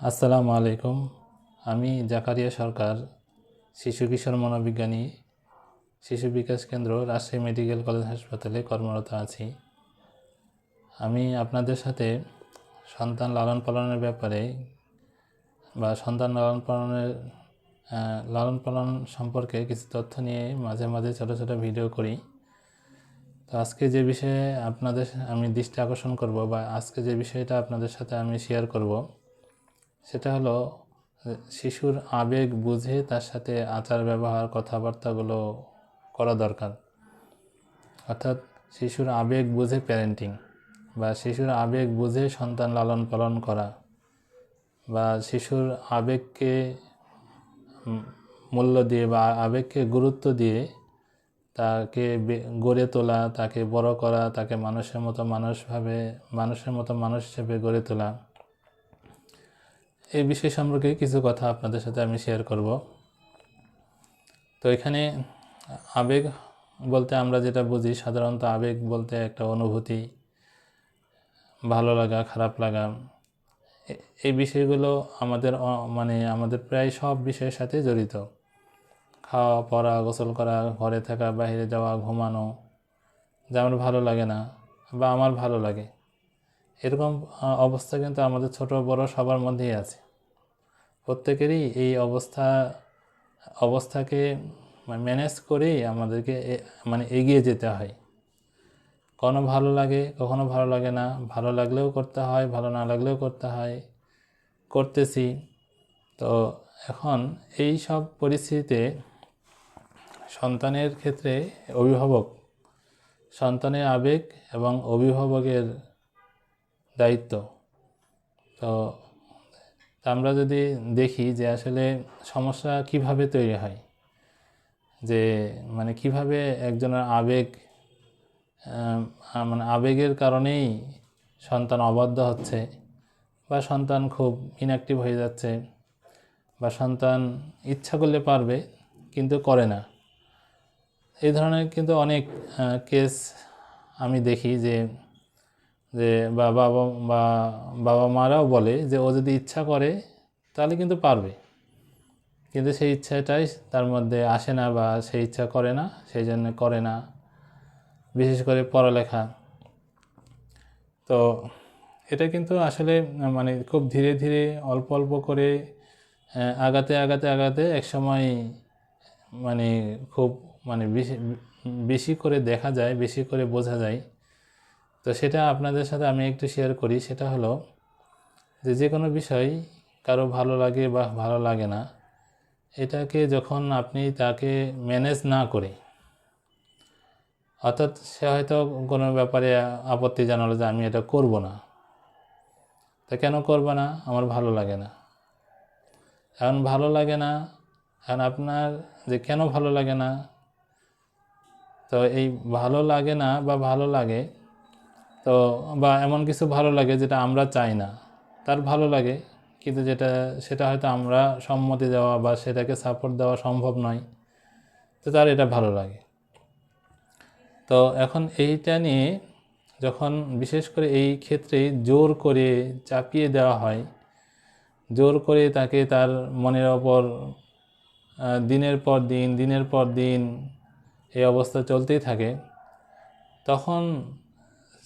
আসসালামু আলাইকুম। আমি জাকারিয়া সরকার, শিশু কিশোর মনোবিজ্ঞানী, শিশু বিকাশ কেন্দ্র, রাজশাহী মেডিকেল কলেজ হাসপাতালে কর্মরত আছি। আমি আপনাদের সাথে সন্তান লালন পালনের ব্যাপারে বা সন্তান লালন পালনের লালন পালন সম্পর্কে কিছু তথ্য নিয়ে মাঝে মাঝে ছোটো ছোটো ভিডিও করি। তো আজকে যে বিষয়ে আপনাদের, আমি দৃষ্টি আকর্ষণ করব বা আজকে যে বিষয়টা আপনাদের সাথে আমি শেয়ার করব সেটা হলো শিশুর আবেগ বুঝে তার সাথে আচার ব্যবহার, কথাবার্তাগুলো করা দরকার। অর্থাৎ শিশুর আবেগ বুঝে প্যারেন্টিং বা শিশুর আবেগ বুঝে সন্তান লালন পালন করা বা শিশুর আবেগকে মূল্য দিয়ে বা আবেগকে গুরুত্ব দিয়ে তাকে গড়ে তোলা, তাকে বড় করা, তাকে মানুষের মতো মানুষভাবে, মানুষের মতো মানুষ হিসেবে গড়ে তোলা। এই বিষয় সম্পর্কে কিছু কথা আপনাদের সাথে আমি শেয়ার করব। তো এখানে আবেগ বলতে আমরা যেটা বুঝি, সাধারণত আবেগ বলতে একটা অনুভূতি, ভালো লাগা, খারাপ লাগা এই বিষয়গুলো আমাদের মানে আমাদের প্রায় সব বিষয়ের সাথে জড়িত। খাওয়া, পড়া, গোসল করা, ঘরে থাকা, বাইরে যাওয়া, ঘুমানো যা আমার ভালো লাগে না বা আমার ভালো লাগে। এরকম অবস্থা কিন্তু আমাদের ছোট বড় সবার মধ্যেই আছে। প্রত্যেকেরই এই অবস্থা, অবস্থাকে ম্যানেজ করেই আমাদেরকে মানে এগিয়ে যেতে হয়। কখনো ভালো লাগে, কখনো ভালো লাগে না। ভালো লাগলেও করতে হয়, ভালো না লাগলেও করতে হয়। করতেছি। তো এখন এই সব পরিস্থিতিতে সন্তানের ক্ষেত্রে অভিভাবক, সন্তানের আবেগ এবং অভিভাবকের দায়িত্ব। তো আমরা যদি দেখি যে আসলে সমস্যা কীভাবে তৈরি হয়, যে মানে কীভাবে একজনের আবেগ মানে আবেগের কারণেই সন্তান অবাধ্য হচ্ছে বা সন্তান খুব ইনঅ্যাক্টিভ হয়ে যাচ্ছে বা সন্তান ইচ্ছা করলে পারবে কিন্তু করে না। এই ধরনের কিন্তু অনেক কেস আমি দেখি যে যে বা বাবা বা বাবা মারাও বলে যে ও যদি ইচ্ছা করে, তাহলে কিন্তু পারবে। কিন্তু সেই ইচ্ছাটাই তার মধ্যে আসে না বা সেই ইচ্ছা করে না, সেই জন্য করে না, বিশেষ করে পড়ালেখা। তো এটা কিন্তু আসলে মানে খুব ধীরে ধীরে অল্প অল্প করে আগাতে আগাতে আগাতে একসময় মানে খুব মানে বেশি বেশি করে দেখা যায়, বেশি করে বোঝা যায়। তো সেটা আপনাদের সাথে আমি একটু শেয়ার করি। সেটা হলো যে যে কোনো বিষয় কারও ভালো লাগে বা ভালো লাগে না, এটাকে যখন আপনি তাকে ম্যানেজ না করে, অর্থাৎ সে হয়তো কোনো ব্যাপারে আপত্তি জানালো যে আমি এটা করব না, তা কেন করব না? আমার ভালো লাগে না। এখন ভালো লাগে না, এখন আপনার যে কেন ভালো লাগে না, তো এই ভালো লাগে না বা ভালো লাগে তো, বা এমন কিছু ভালো লাগে যেটা আমরা চাই না। তার ভালো লাগে, কিন্তু যেটা, সেটা হয়তো আমরা সম্মতি দেওয়া বা সেটাকে সাপোর্ট দেওয়া সম্ভব নয়। তো তার এটা ভালো লাগে। তো এখন এইটা নিয়ে যখন বিশেষ করে এই ক্ষেত্রে জোর করে চাপিয়ে দেওয়া হয়, জোর করে তাকে তার মনের ওপর দিনের পর দিন, দিনের পর দিন এই অবস্থা চলতেই থাকে, তখন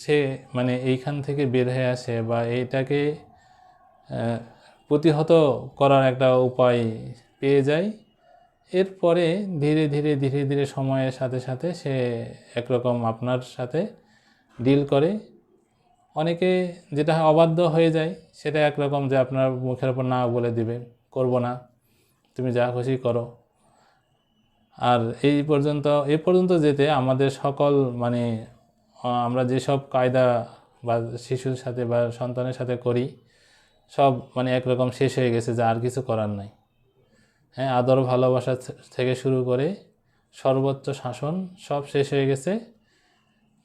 সে মানে এইখান থেকে বের হয়ে আসে বা এইটাকে প্রতিহত করার একটা উপায় পেয়ে যায়। এরপরে ধীরে ধীরে ধীরে ধীরে সময়ের সাথে সাথে সে একরকম আপনার সাথে ডিল করে। অনেকে যেটা অবাধ্য হয়ে যায়, সেটা একরকম যে আপনার মুখের ওপর না বলে দিবে, করব না, তুমি যা খুশি করো। আর এই পর্যন্ত, এ পর্যন্ত যেতে আমাদের সকল মানে আমরা যেসব কায়দা বা শিশুর সাথে বা সন্তানের সাথে করি, সব মানে একরকম শেষ হয়ে গেছে, যা আর কিছু করার নাই। হ্যাঁ আদর ভালোবাসা থেকে শুরু করে সর্বোচ্চ শাসন সব শেষ হয়ে গেছে,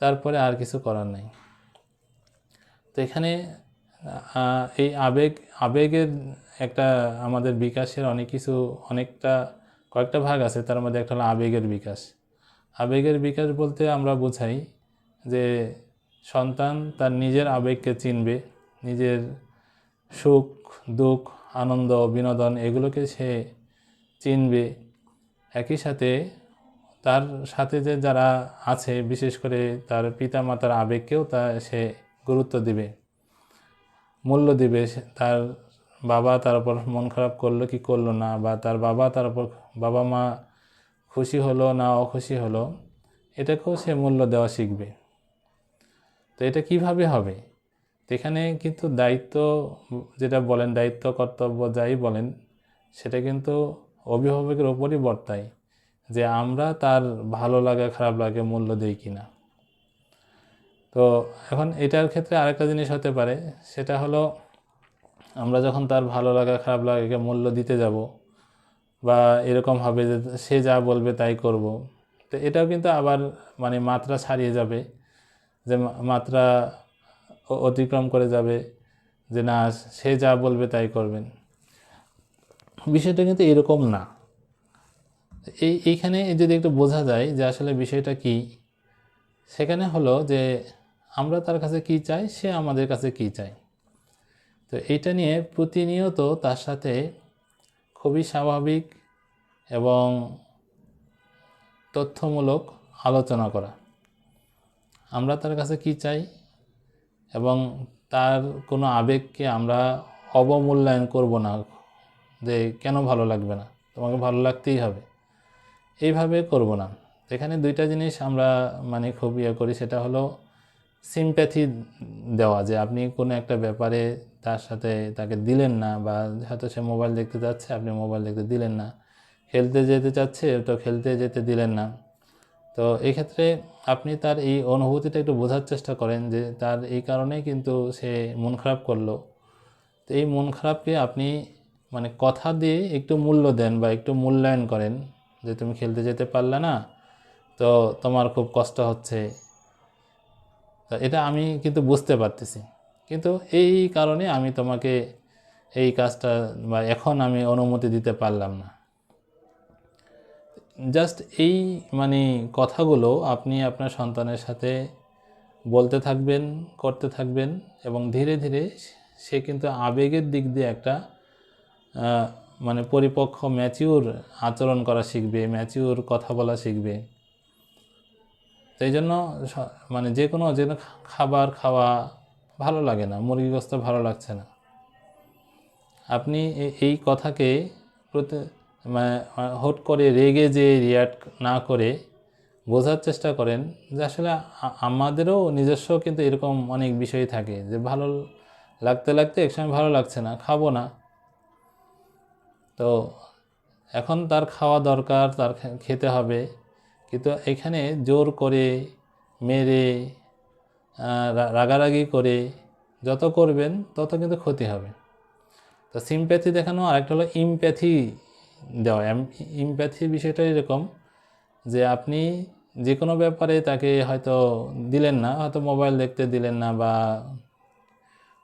তারপরে আর কিছু করার নাই। তো এখানে এই আবেগ, আবেগের একটা আমাদের বিকাশের অনেক কিছু, অনেকটা, কয়েকটা ভাগ আছে, তার মধ্যে একটা হলো আবেগের বিকাশ। আবেগের বিকাশ বলতে আমরা বোঝাই যে সন্তান তার নিজের আবেগকে চিনবে, নিজের সুখ, দুঃখ, আনন্দ, বিনোদন এগুলোকে সে চিনবে। একই সাথে তার সাথে যে যারা আছে, বিশেষ করে তার পিতা মাতার আবেগকেও তা সে গুরুত্ব দিবে, মূল্য দিবে। তার বাবা তার উপর মন খারাপ করল কি করল না, বা তার বাবা তার উপর বাবা মা খুশি হলো না অখুশি হলো, এটাকেও সে মূল্য দেওয়া শিখবে। তো এটা কীভাবে হবে? এখানে কিন্তু দায়িত্ব, যেটা বলেন, দায়িত্ব, কর্তব্য যাই বলেন, সেটা কিন্তু অভিভাবকের ওপরই বর্তায় যে আমরা তার ভালো লাগা, খারাপ লাগে মূল্য দিই কি না তো এখন এটার ক্ষেত্রে আরেকটা জিনিস হতে পারে, সেটা হলো আমরা যখন তার ভালো লাগা, খারাপ লাগাকে মূল্য দিতে যাব বা এরকম হবে যে সে যা বলবে তাই করব, তো এটাও কিন্তু আবার মানে মাত্রা ছাড়িয়ে যাবে। যে মাত্রা অতিক্রম করে যাবে, যে না, সে যা বলবে তাই করবেন। বিষয়টা কিন্তু এরকম না। এই, এইখানে যদি একটু বোঝা যায় যে আসলে বিষয়টা কি, সেখানে হলো যে আমরা তার কাছে কি চাই, সে আমাদের কাছে কি চাই। তো এইটা নিয়ে প্রতিনিয়ত তার সাথে খুবই স্বাভাবিক এবং তথ্যমূলক আলোচনা করা। আমরা তার কাছে কি চাই? এবং তার কোনো আবেগকে আমরা অবমূল্যায়ন করব না, যে কেন ভালো লাগবে না? তোমাকে ভালো লাগতেই হবে। এইভাবে করব না। এখানে দুইটা জিনিস আমরা মানে খুব ইয়ে করি, সেটা হলো সিম্প্যাথি দেওয়া, যে আপনি কোনো একটা ব্যাপারে তার সাথে তাকে দিলেন না, বা হয়তো সে মোবাইল দেখতে যাচ্ছে, আপনি মোবাইল দেখতে দিলেন না। খেলতে যেতে চাচ্ছে, তো খেলতে যেতে দিলেন না। তো এই ক্ষেত্রে আপনি তার এই অনুভূতিটা একটু বোঝার চেষ্টা করেন যে তার এই কারণেই কিন্তু সে মন খারাপ করল। তো এই মন খারাপকে আপনি মানে কথা দিয়ে একটু মূল্য দেন বা একটু মূল্যায়ন করেন যে তুমি খেলতে যেতে পারলে না, তো তোমার খুব কষ্ট হচ্ছে। এটা আমি কিন্তু বুঝতে পারতেছি। কিন্তু এই কারণে আমি তোমাকে এই কাজটা বা এখন আমি অনুমতি দিতে পারলাম না। জাস্ট এই মানে কথাগুলো আপনি আপনার সন্তানের সাথে বলতে থাকবেন, করতে থাকবেন এবং ধীরে ধীরে সে কিন্তু আবেগের দিক দিয়ে একটা মানে পরিপক্ক ম্যাচিউর আচরণ করা শিখবে ম্যাচিউর কথা বলা শিখবে। এই জন্য মানে যে কোনো, যে খাবার খাওয়া ভালো লাগে না মুরগি গোস্ত ভালো লাগছে না। আপনি এই কথাকে প্রতি হট করে রেগে যে রিয়াক্ট না করে বোঝার চেষ্টা করেন যে আসলে আমাদেরও নিজস্ব কিন্তু এরকম অনেক বিষয় থাকে যে ভালো লাগতে লাগতে একসময় ভালো লাগছে না, খাব না। তো এখন তার খাওয়া দরকার, তার খেতে হবে। কিন্তু এখানে জোর করে মেরে রাগারাগি করে যত করবেন তত কিন্তু ক্ষতি হবে। তো সিম্প্যাথি দেখানো আরেকটা হলো ইমপ্যাথি দেওয়া ইমপ্যাথি বিষয়টা এরকম যে আপনি যে কোনো ব্যাপারে তাকে হয়তো দিলেন না, হয়তো মোবাইল দেখতে দিলেন না বা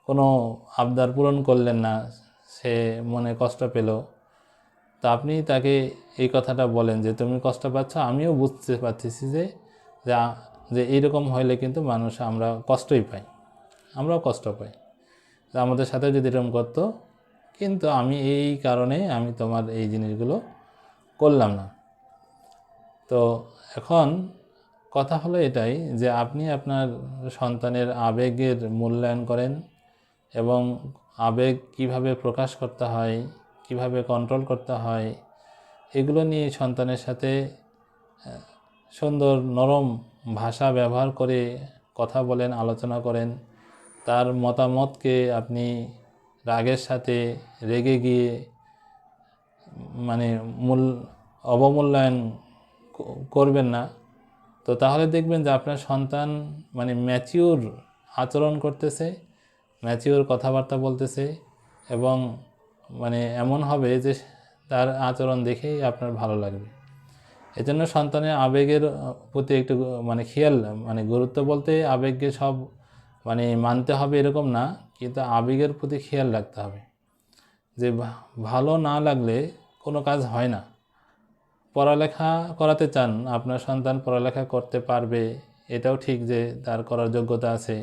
কোনো আবদার পূরণ করলেন না, সে মনে কষ্ট পেল। তো আপনি তাকে এই কথাটা বলেন যে, তুমি কষ্ট পাচ্ছ, আমিও বুঝতে পারতেছি যে যে এইরকম হইলে কিন্তু মানুষ আমরা কষ্টই পাই, আমরাও কষ্ট পাই। আমাদের সাথে যদি এরকম করতো কিন্তু আমি এই কারণে আমি তোমার এই জিনিসগুলো করলাম না। তো এখন কথা হলো এটাই যে আপনি আপনার সন্তানের আবেগের মূল্যায়ন করেন এবং আবেগ কীভাবে প্রকাশ করতে হয়, কীভাবে কন্ট্রোল করতে হয়, এগুলো নিয়ে সন্তানের সাথে সুন্দর নরম ভাষা ব্যবহার করে কথা বলেন, আলোচনা করেন, তার মতামতকে আপনি রাগের সাথে রেগে গিয়ে মানে মূল, অবমূল্যায়ন করবেন না, তো তাহলে দেখবেন যে আপনার সন্তান মানে ম্যাচিওর আচরণ করতেছে ম্যাচিওর কথাবার্তা বলতেছে এবং মানে এমন হবে যে তার আচরণ দেখেই আপনার ভালো লাগবে। এজন্য সন্তানের আবেগের প্রতি একটু মানে খেয়াল মানে গুরুত্ব বলতে আবেগকে সব মানে মানতে হবে এরকম না, কিন্তু আবেগের প্রতি খেয়াল রাখতে হবে। যে ভালো না লাগলে কোনো কাজ হয় না। পড়ালেখা করাতে চান, আপনার সন্তান পড়ালেখা করতে পারবে, এটাও ঠিক যে তার করার যোগ্যতা আছে,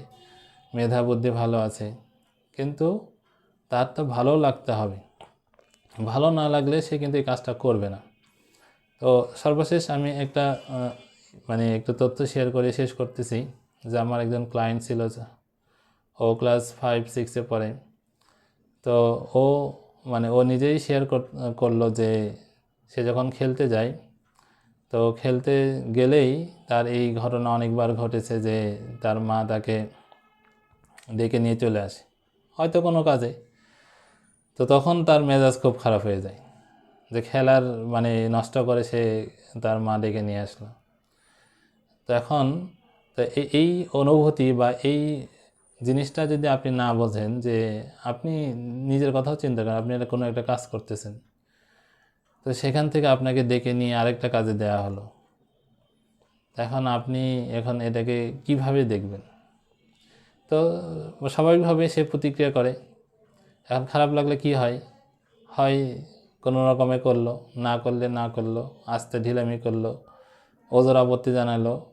মেধা বুদ্ধি ভালো আছে, কিন্তু তার তো ভালো লাগতে হবে। ভালো না লাগলে সে কিন্তু এই কাজটা করবে না। তো সর্বশেষ আমি একটা মানে একটু তথ্য শেয়ার করে শেষ করতেছি। যে আমার একজন ক্লায়েন্ট ছিল ও ক্লাস ফাইভ সিক্সে পড়ে। তো ও মানে ও নিজেই শেয়ার করল যে সে যখন খেলতে যায়, তো খেলতে গেলেই তার এই ঘটনা অনেকবার ঘটেছে যে তার মা তাকে ডেকে নিয়ে চলে আসে, হয়তো কোনো কাজে। তো তখন তার মেজাজ খুব খারাপ হয়ে যায় যে খেলার মানে নষ্ট করে সে তার মা ডেকে নিয়ে আসলো। তো এখন তো এই- অনুভূতি বা এই জিনিসটা যদি আপনি না বোঝেন যে আপনি নিজের কথাও চিন্তা করেন, আপনি একটা কোনো একটা কাজ করতেছেন। তো সেখান থেকে আপনাকে ডেকে নিয়ে আরেকটা কাজে দেওয়া হলো। এখন আপনি এখন এটাকে কীভাবে দেখবেন? তো স্বাভাবিকভাবে সে প্রতিক্রিয়া করে। এখন খারাপ লাগলে কি হয়? হয় কোনো রকমে করল, না করলে না করল, আস্তে ঢিলামি করল, ওজোর আপত্তি জানালো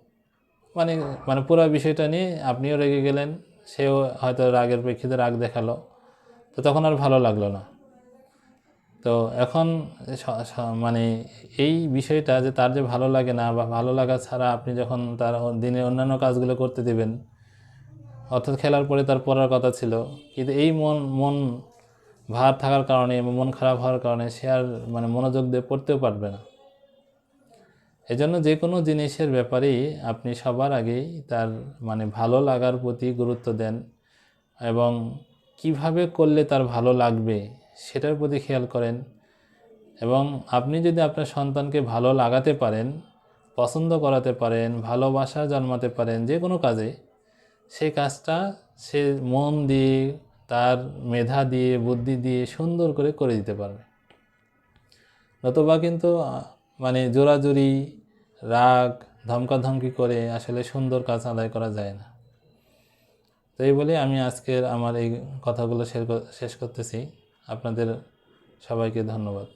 মানে মানে পুরো বিষয়টা নিয়ে আপনিও রেগে গেলেন, সেও হয়তো রাগের প্রেক্ষিতে রাগ দেখাল, তো তখন আর ভালো লাগল না। তো এখন মানে এই বিষয়টা যে তার যে ভালো লাগে না বা ভালো লাগা ছাড়া আপনি যখন তার দিনে অন্যান্য কাজগুলো করতে দেবেন, অর্থাৎ খেলার পরে তার পড়ার কথা ছিল, কিন্তু এই মন মন ভার থাকার কারণে মন খারাপ হওয়ার কারণে সে আর মানে মনোযোগ দিয়ে পড়তেও পারবে না। এজন্য যে কোনো জিনিসের ব্যাপারেই আপনি সবার আগেই তার মানে ভালো লাগার প্রতি গুরুত্ব দেন এবং কীভাবে করলে তার ভালো লাগবে সেটার প্রতি খেয়াল করেন এবং আপনি যদি আপনার সন্তানকে ভালো লাগাতে পারেন, পছন্দ করাতে পারেন, ভালোবাসা জন্মাতে পারেন যে কোনো কাজে সেই কাজটা সে মন দিয়ে, তার মেধা দিয়ে, বুদ্ধি দিয়ে সুন্দর করে করে দিতে পারবে। নতুবা কিন্তু মানে জোরাজুরি, রাগ, ধমকাধমকি করে আসলে সুন্দর কাজ আদায় করা যায় না। তো এই বলে আমি আজকের আমার এই কথাগুলো শেষ করতেছি। আপনাদের সবাইকে ধন্যবাদ।